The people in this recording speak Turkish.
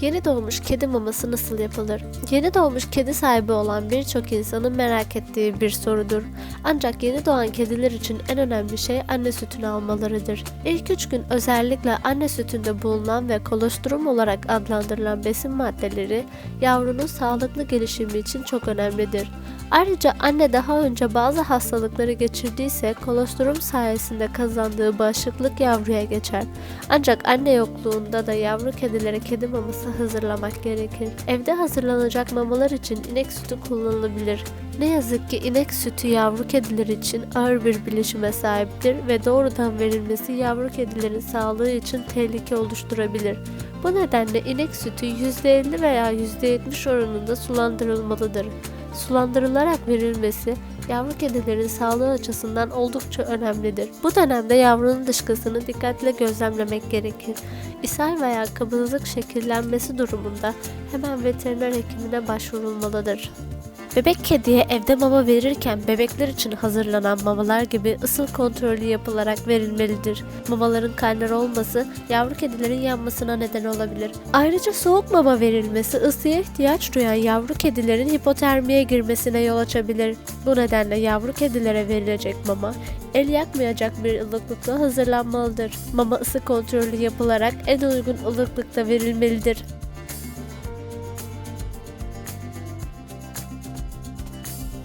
Yeni doğmuş kedi maması nasıl yapılır? Yeni doğmuş kedi sahibi olan birçok insanın merak ettiği bir sorudur. Ancak yeni doğan kediler için en önemli şey anne sütünü almalarıdır. İlk 3 gün özellikle anne sütünde bulunan ve kolostrum olarak adlandırılan besin maddeleri yavrunun sağlıklı gelişimi için çok önemlidir. Ayrıca anne daha önce bazı hastalıkları geçirdiyse kolostrum sayesinde kazandığı bağışıklık yavruya geçer. Ancak anne yokluğunda da yavru kedilere kedi maması hazırlamak gerekir. Evde hazırlanacak mamalar için inek sütü kullanılabilir. Ne yazık ki inek sütü yavru kediler için ağır bir bileşime sahiptir ve doğrudan verilmesi yavru kedilerin sağlığı için tehlike oluşturabilir. Bu nedenle inek sütü %50 veya %70 oranında sulandırılmalıdır. Sulandırılarak verilmesi yavru kedilerin sağlığı açısından oldukça önemlidir. Bu dönemde yavrunun dışkısını dikkatle gözlemlemek gerekir. İshal veya kabızlık şekillenmesi durumunda hemen veteriner hekimine başvurulmalıdır. Bebek kediye evde mama verirken bebekler için hazırlanan mamalar gibi ısıl kontrolü yapılarak verilmelidir. Mamaların kaynar olması yavru kedilerin yanmasına neden olabilir. Ayrıca soğuk mama verilmesi ısıya ihtiyaç duyan yavru kedilerin hipotermiye girmesine yol açabilir. Bu nedenle yavru kedilere verilecek mama el yakmayacak bir ılıklıkta hazırlanmalıdır. Mama ısı kontrolü yapılarak en uygun ılıklıkta verilmelidir.